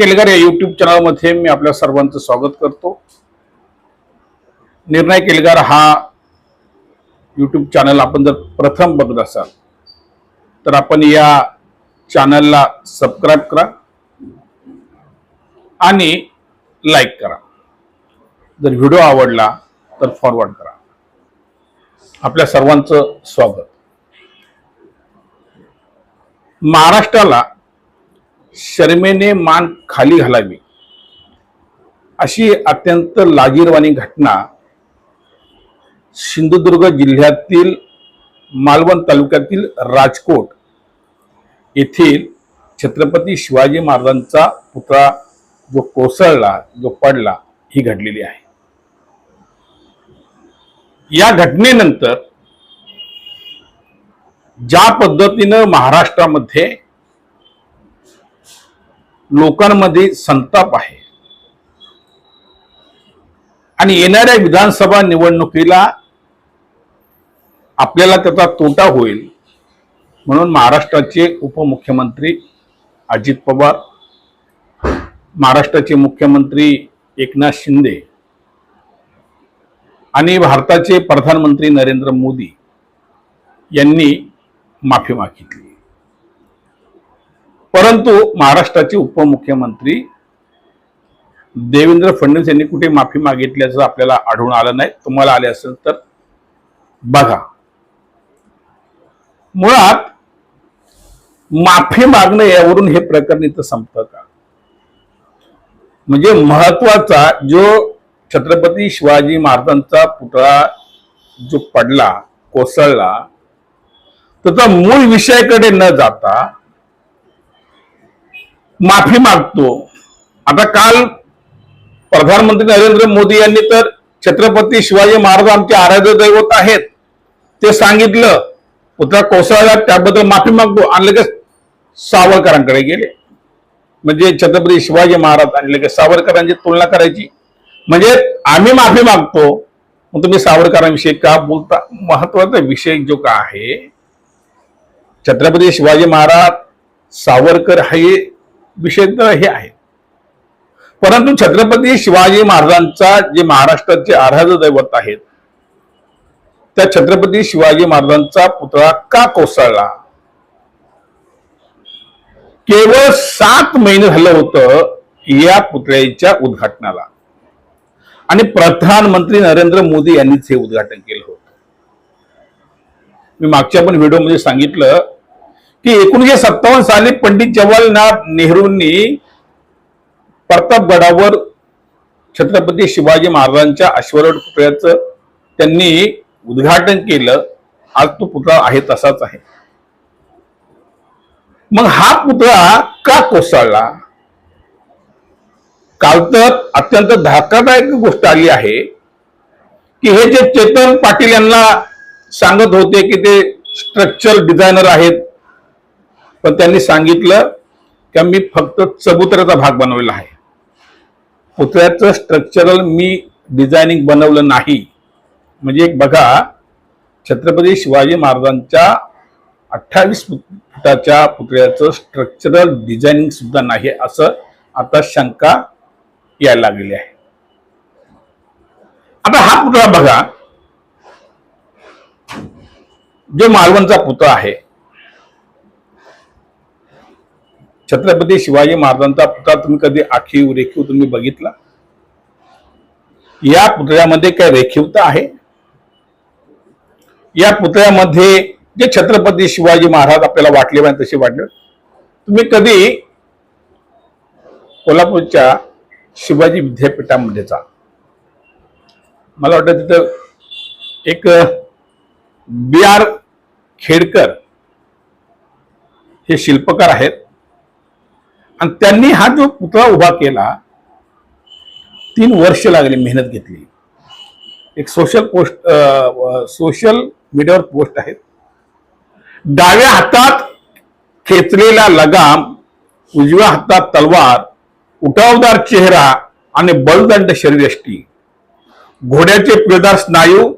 नाही केलकर या यूट्यूब चॅनलमध्ये मी आपल्या सर्वांचं स्वागत करतो. निर्णय केलकर हा यूट्यूब चॅनल आपण जर प्रथम बघत असाल तर आपण या चॅनलला सबस्क्राईब करा आणि लाईक करा. जर व्हिडिओ आवडला तर फॉरवर्ड करा. आपल्या सर्वांचं स्वागत. महाराष्ट्राला शर्मेने मान खाली घालावी. अशी अत्यंत लाजीरवाणी घटना सिंधुदुर्ग जिल्ह्यातील मालवण तालुक्यातील राजकोट येथील छत्रपती शिवाजी महाराजांचा पुतळा जो कोसळला जो पडला ही घडलेली आहे. या घटनेनंतर ज्या पद्धतीनं महाराष्ट्रामध्ये लोकांमध्ये संताप आहे. आणि येणाऱ्या विधानसभा निवडणुकीला आपल्याला त्याचा तोटा होईल. म्हणून महाराष्ट्राचे उपमुख्यमंत्री अजित पवार महाराष्ट्राचे मुख्यमंत्री एकनाथ शिंदे आणि भारताचे प्रधानमंत्री नरेंद्र मोदी यांनी माफी मागितली. परंतु महाराष्ट्राचे उपमुख्यमंत्री देवेंद्र फडणवीस यांनी कुठे माफी मागितल्याचं आपल्याला आढळून आलं नाही. तुम्हाला आले असेल तर बघा. मुळात माफी मागणं यावरून हे प्रकरण इथं संपतं का? म्हणजे महत्त्वाचा जो छत्रपती शिवाजी महाराजांचा पुतळा जो पडला कोसळला त्याचा मूळ विषयाकडे न जाता माफी मागतो. आता काल प्रधानमंत्री नरेंद्र मोदी यांनी तर छत्रपती शिवाजी महाराज आमचे आराध्य दैवत आहेत ते सांगितलं. पुतळा कोसळला त्याबद्दल माफी मागतो आणि लगेच सावरकरांकडे गेले. म्हणजे छत्रपती शिवाजी महाराज आणि लगेच सावरकरांची तुलना करायची. म्हणजे आम्ही माफी मागतो. मग तुम्ही सावरकरांविषयी का बोलता? महत्त्वाचा विषय जो का आहे छत्रपती शिवाजी महाराज सावरकर हे विषय हे आहे. परंतु छत्रपती शिवाजी महाराजांचा जे महाराष्ट्राचे आराध्य दैवत आहेत त्या छत्रपती शिवाजी महाराजांचा पुतळा का कोसळला? केवळ सात महिने झालं होतं या पुतळ्याच्या उद्घाटनाला. आणि प्रधानमंत्री नरेंद्र मोदी यांनीच हे उद्घाटन केलं होतं. मी मागच्या पण व्हिडिओमध्ये सांगितलं की एकोणीशे सत्तावन्न साली पंडित जवाहरलाल नेहरूंनी प्रतापगडावर छत्रपती शिवाजी महाराजांच्या अश्वरोड पुतळ्याचं त्यांनी उद्घाटन केलं. आज तो पुतळा आहे तसाच आहे. मग हा पुतळा का कोसळला? काल तर अत्यंत धक्कादायक गोष्ट आली आहे की हे जे चेतन पाटील यांना सांगत होते की ते स्ट्रक्चर डिझायनर आहेत पण त्यांनी सांगितलं की मी फक्त चबुतऱ्याचा भाग बनवलेला आहे. पुतळ्याचं स्ट्रक्चरल मी डिझायनिंग बनवलं नाही. म्हणजे एक बघा छत्रपती शिवाजी महाराजांच्या अठ्ठावीस फुटाच्या पुतळ्याचं स्ट्रक्चरल डिझायनिंग सुद्धा नाही असं आता शंका यायला लागलेली आहे. आता हा पुतळा बघा. जो मालवणचा पुतळा आहे छत्रपती शिवाजी महाराजांचा पुतळा तुम्ही कधी आखीव रेखीव तुम्ही बघितला? या पुतळ्यामध्ये काय रेखीवता आहे? या पुतळ्यामध्ये जे छत्रपती शिवाजी महाराज आपल्याला वाटले पाहिजे तसे वाटले. तुम्ही कधी कोल्हापूरच्या शिवाजी विद्यापीठामध्ये जा. मला वाटतं तिथं एक बी आर खेडकर हे शिल्पकार आहेत. आणि त्यांनी हा जो पुतळा उभा केला तीन वर्ष लागली मेहनत घेतली. एक सोशल पोस्ट सोशल मीडियावर पोस्ट आहेत. डाव्या हातात खेचलेला लगाम उजव्या हातात तलवार उठावदार चेहरा आणि बलदंड शरीरष्टी घोड्याचे पिळदार स्नायू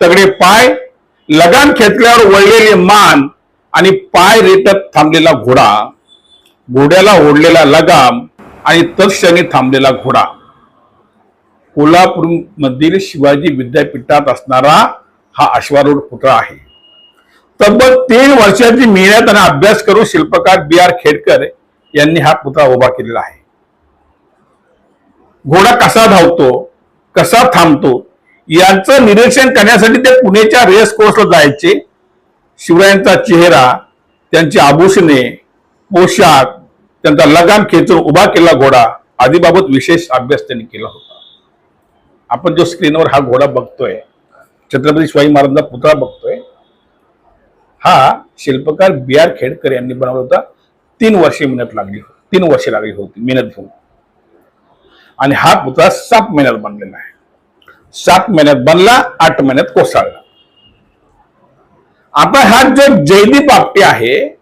तगडे पाय लगाम खेचल्यावर वळलेले मान आणि पाय रेटत थांबलेला घोडा. घोड्याला ओढलेला लगाम आणि तत्क्षणी थांबलेला घोडा. कोल्हापूर मधील शिवाजी विद्यापीठात असणारा हा अश्वारूढ पुतळा आहे. तब्बल तीन वर्षाची मेहनत आणि अभ्यास करून शिल्पकार बी आर खेडकर यांनी हा पुतळा उभा केलेला आहे. घोडा कसा धावतो कसा थांबतो यांचं निरीक्षण करण्यासाठी ते पुण्याच्या रेस कोर्सला जायचे. शिवरायांचा चेहरा त्यांची आभूषणे पोशाख त्यांचा लगाम खेचून उभा केला घोडा आदीबाबत विशेष अभ्यास त्यांनी केला होता. आपण जो स्क्रीनवर हा घोडा बघतोय छत्रपती शिवाजी महाराजांचा पुतळा बघतोय हा शिल्पकार बी आर खेडकर यांनी बनवला होता. तीन वर्षे मेहनत लागली तीन वर्षे लागली होती मेहनत घेऊन. आणि हा पुतळा सात महिन्यात बनलेला आहे. सात महिन्यात बनला आठ महिन्यात कोसळला. आता हा जो जयदीप आपटे आहे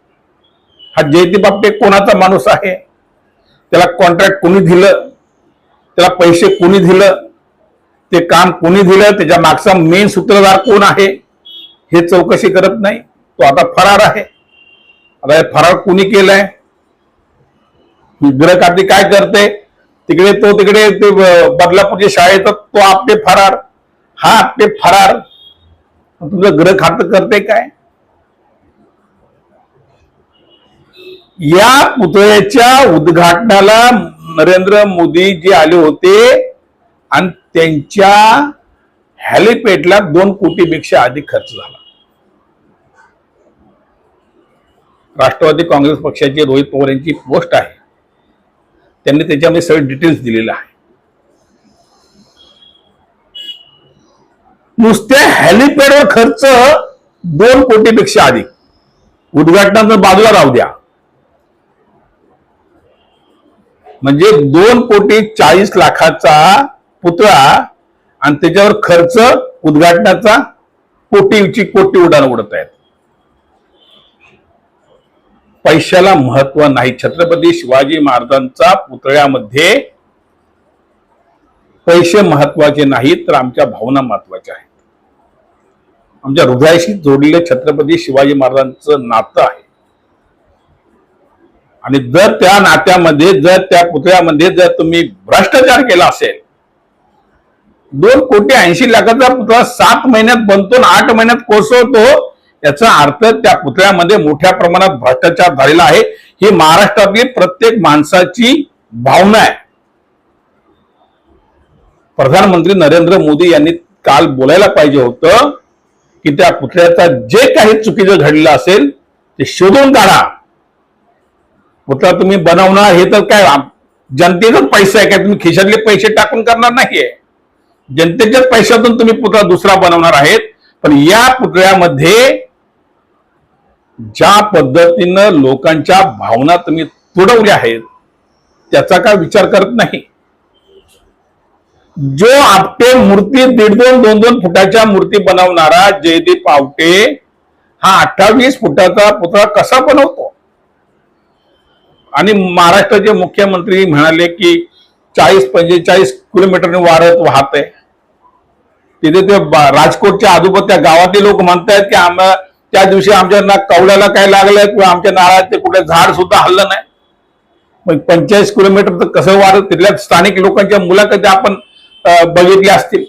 हा जयदीप आपटे कोणाचा माणूस आहे? त्याला कॉन्ट्रॅक्ट कोणी दिलं? त्याला पैसे कोणी दिलं? ते काम कोणी दिलं? त्याच्या मागचा मेन सूत्रधार कोण आहे? हे चौकशी करत नाही. तो आता फरार आहे. आता हे फरार कोणी केलाय? ग्रह काय करते? तिकडे तो तिकडे ते बदलापूरच्या शाळेत तो आपटे फरार. हा आपटे फरार. तुमचं ग्रह खातं करते काय? या पुतळ्याच्या उद्घाटनाला नरेंद्र मोदी जे आले होते आणि त्यांच्या हॅलिपेडला दोन कोटीपेक्षा अधिक खर्च झाला. राष्ट्रवादी काँग्रेस पक्षाचे रोहित पवार यांची पोस्ट आहे. त्यांनी त्याच्यामध्ये सगळे डिटेल्स दिलेले आहे. नुसत्या हॅलिपॅडवर खर्च दोन कोटीपेक्षा अधिक. उद्घाटनाचं बाजूला राहू द्या. म्हणजे दोन कोटी चाळीस लाखाचा पुतळा आणि त्याच्यावर खर्च उद्घाटनाचा कोटीची कोटी उडान उडत आहेत. पैशाला महत्त्व नाही. छत्रपती शिवाजी महाराजांचा पुतळ्यामध्ये पैसे महत्त्वाचे नाहीत तर आमच्या भावना महत्त्वाच्या आहेत. आमच्या हृदयाशी जोडलेले छत्रपती शिवाजी महाराजांचं नातं आहे. आणि जर त्या नात्यामध्ये जर त्या पुतळ्यामध्ये जर तुम्ही भ्रष्टाचार केला असेल दोन कोटी ऐंशी लाखाचा पुतळा सात महिन्यात बनतो आणि आठ महिन्यात कोसळतो याचा अर्थ त्या पुतळ्यामध्ये मोठ्या प्रमाणात भ्रष्टाचार झालेला आहे. ही महाराष्ट्रातली प्रत्येक माणसाची भावना आहे. प्रधानमंत्री नरेंद्र मोदी यांनी काल बोलायला पाहिजे होतं की त्या पुतळ्याचा जे काही चुकीचं घडलं असेल ते शोधून काढा. पुतळा तुम्ही बनवणार हे तर काय जनतेचाच पैसा आहे काय? तुम्ही खिशातले पैसे टाकून करणार नाहीये. जनतेच्याच पैशातून तुम्ही पुतळा दुसरा बनवणार आहेत. पण या पुतळ्यामध्ये ज्या पद्धतीनं लोकांच्या भावना तुम्ही तुडवल्या आहेत त्याचा काय विचार करत नाही. जो आपटे मूर्ती दीड दोन दोन दोन फुटाच्या मूर्ती बनवणारा जयदीप आवटे हा अठ्ठावीस फुटाचा पुतळा कसा बनवतो? आणि महाराष्ट्राचे मुख्यमंत्री म्हणाले की चाळीस पंचेचाळीस किलोमीटरने वाढत वाहत आहे तिथे ते राजकोटच्या आजूबाजूच्या गावातले लोक म्हणतायत की आम त्या दिवशी आमच्या ना कवड्याला काय लागलंय किंवा आमच्या नाळात ते कुठे झाड सुद्धा हल्लं नाही. मग पंचेचाळीस किलोमीटर तर कसं वारत तिथल्या स्थानिक लोकांच्या मुलाखती आपण बघितल्या असतील.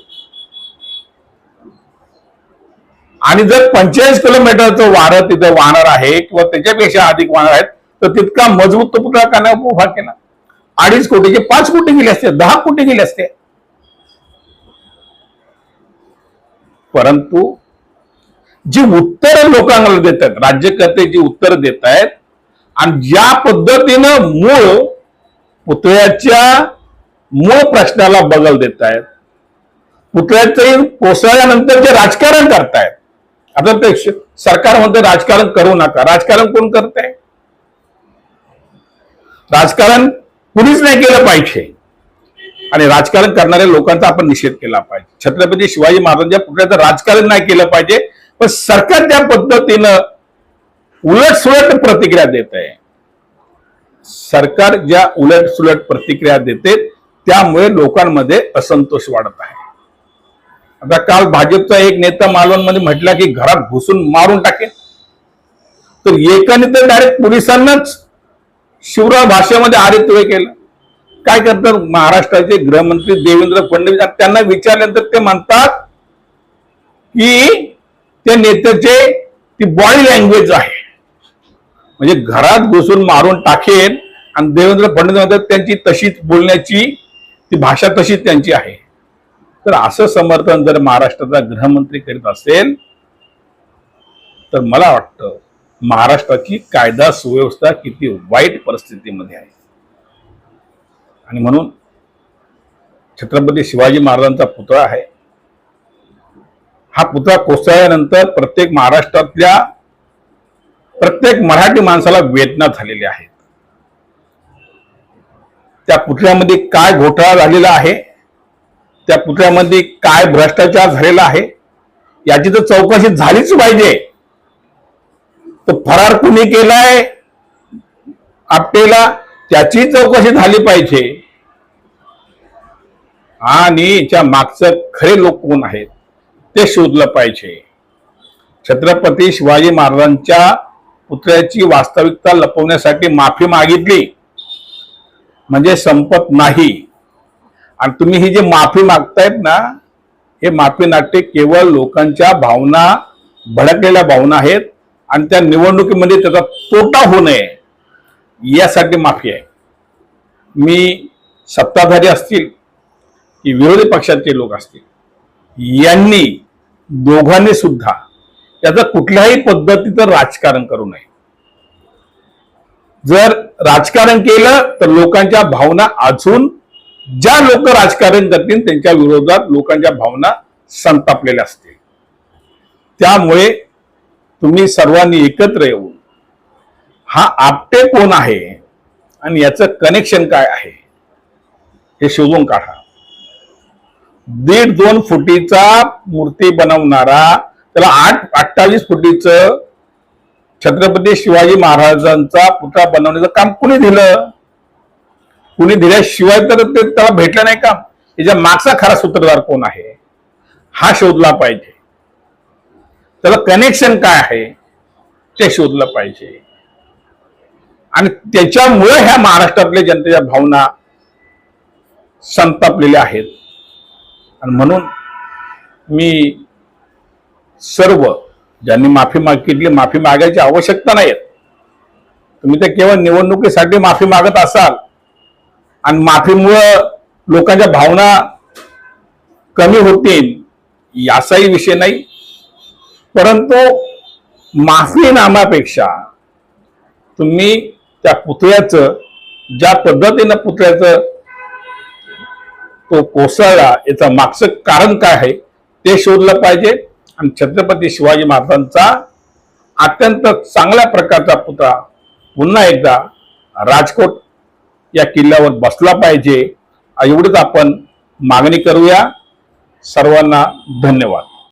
आणि जर पंचेचाळीस किलोमीटरचं वारं तिथं वाहणार आहे किंवा त्याच्यापेक्षा अधिक वाहणार आहेत तर तितका मजबूत तो पुतळा का नाही उभा केला. अडीच कोटीचे पाच कोटी गेले असते दहा कोटी गेले असते. परंतु जी उत्तर लोकांना देत आहेत राज्यकर्ते जी उत्तर देत आहेत आणि ज्या पद्धतीनं मूळ पुतळ्याच्या मूळ प्रश्नाला बगल देत आहेत पुतळ्याचं कोसळल्यानंतर जे राजकारण करतायत आता ते सरकार म्हणते राजकारण करू नका. राजकारण कोण करत आहे राजकारण कुणीच नाही केलं पाहिजे. आणि राजकारण करणाऱ्या लोकांचा आपण निषेध केला पाहिजे. छत्रपती शिवाजी महाराजांच्या पुतळ्याचं राजकारण नाही केलं पाहिजे पण सरकार त्या पद्धतीनं उलट सुलट प्रतिक्रिया देत आहे सरकार ज्या उलट सुलट प्रतिक्रिया देते त्यामुळे लोकांमध्ये असंतोष वाढत आहे. आता काल भाजपचा एक नेता मालवणमध्ये म्हटला की घरात घुसून मारून टाकेल. तर एकाने तर डायरेक्ट पोलिसांनाच शिवराव भाषेमध्ये आरित्व केलं. काय करतात? महाराष्ट्राचे गृहमंत्री देवेंद्र फडणवीस त्यांना विचारल्यानंतर ते म्हणतात की त्या नेत्याचे ती बॉडी लँग्वेज आहे. म्हणजे घरात घुसून मारून टाकेन आणि देवेंद्र फडणवीस म्हणतात त्यांची तशीच बोलण्याची ती भाषा तशीच त्यांची आहे. तर असं समर्थन जर महाराष्ट्राचा गृहमंत्री करीत असेल तर मला वाटतं महाराष्ट्राची कायदा सुव्यवस्था किती वाईट परिस्थितीमध्ये आहे. आणि म्हणून छत्रपती शिवाजी महाराजांचा पुतळा आहे. हा पुतळा कोसळल्यानंतर प्रत्येक महाराष्ट्रातल्या प्रत्येक मराठी माणसाला वेदना झालेल्या आहेत. त्या पुतळ्यामध्ये काय घोटाळा झालेला आहे? त्या पुतळ्यामध्ये काय भ्रष्टाचार झालेला आहे? याची तर चौकशी झालीच पाहिजे. तो फरार कुणी केलाय? आपटेला त्याची चौकशी झाली पाहिजे. आणि याच्या मागचं खरे लोक कोण आहेत ते शोधलं पाहिजे. छत्रपती शिवाजी महाराजांच्या पुतळ्याची वास्तविकता लपवण्यासाठी माफी मागितली. म्हणजे संपत नाही. आणि तुम्ही ही जे माफी मागतायत ना हे माफी नाट्य केवळ लोकांच्या भावना भडकलेल्या भावना आहेत. आणि त्या निवडणुकीमध्ये त्याचा तोटा होऊ नये यासाठी माफी आहे. मी सत्ताधारी असतील की विरोधी पक्षाचे लोक असतील यांनी दोघांनी सुद्धा त्याचं कुठल्याही पद्धतीचं राजकारण करू नये. जर राजकारण केलं तर लोकांच्या भावना अजून ज्या लोक राजकारण करतील त्यांच्या विरोधात लोकांच्या भावना संतापलेल्या असतील. त्यामुळे तुम्ही सर्वांनी एकत्र येऊन हा आपटे कोण आहे आणि याचं कनेक्शन काय आहे हे शोधून काढा. दीड दोन फुटीचा मूर्ती बनवणारा त्याला आठ अठ्ठावीस फुटीचं छत्रपती शिवाजी महाराजांचा पुतळा बनवण्याचं काम कुणी दिलं? कुणी दिल्याशिवाय तर ते त्याला भेटलं नाही का? याच्या मागचा खरा सूत्रधार कोण आहे? हा शोधला पाहिजे. त्याला कनेक्शन काय आहे ते शोधलं पाहिजे. आणि त्याच्यामुळे ह्या महाराष्ट्रातल्या जनतेच्या भावना संतापलेल्या आहेत. आणि म्हणून मी सर्व ज्यांनी माफी मागितली माफी मागायची आवश्यकता नाही तुम्ही तर केवळ निवडणुकीसाठी माफी मागत असाल. आणि माफीमुळं लोकांच्या भावना कमी होतील याचाही विषय नाही. परंतु माफीनामापेक्षा तुम्ही त्या पुतळ्याचं ज्या पद्धतीनं पुतळ्याचं तो कोसळला याचं मागचं कारण काय आहे ते शोधलं पाहिजे. आणि छत्रपती शिवाजी महाराजांचा अत्यंत चांगल्या प्रकारचा पुतळा पुन्हा एकदा राजकोट या किल्ल्यावर बसला पाहिजे. एवढंच आपण मागणी करूया. सर्वांना धन्यवाद.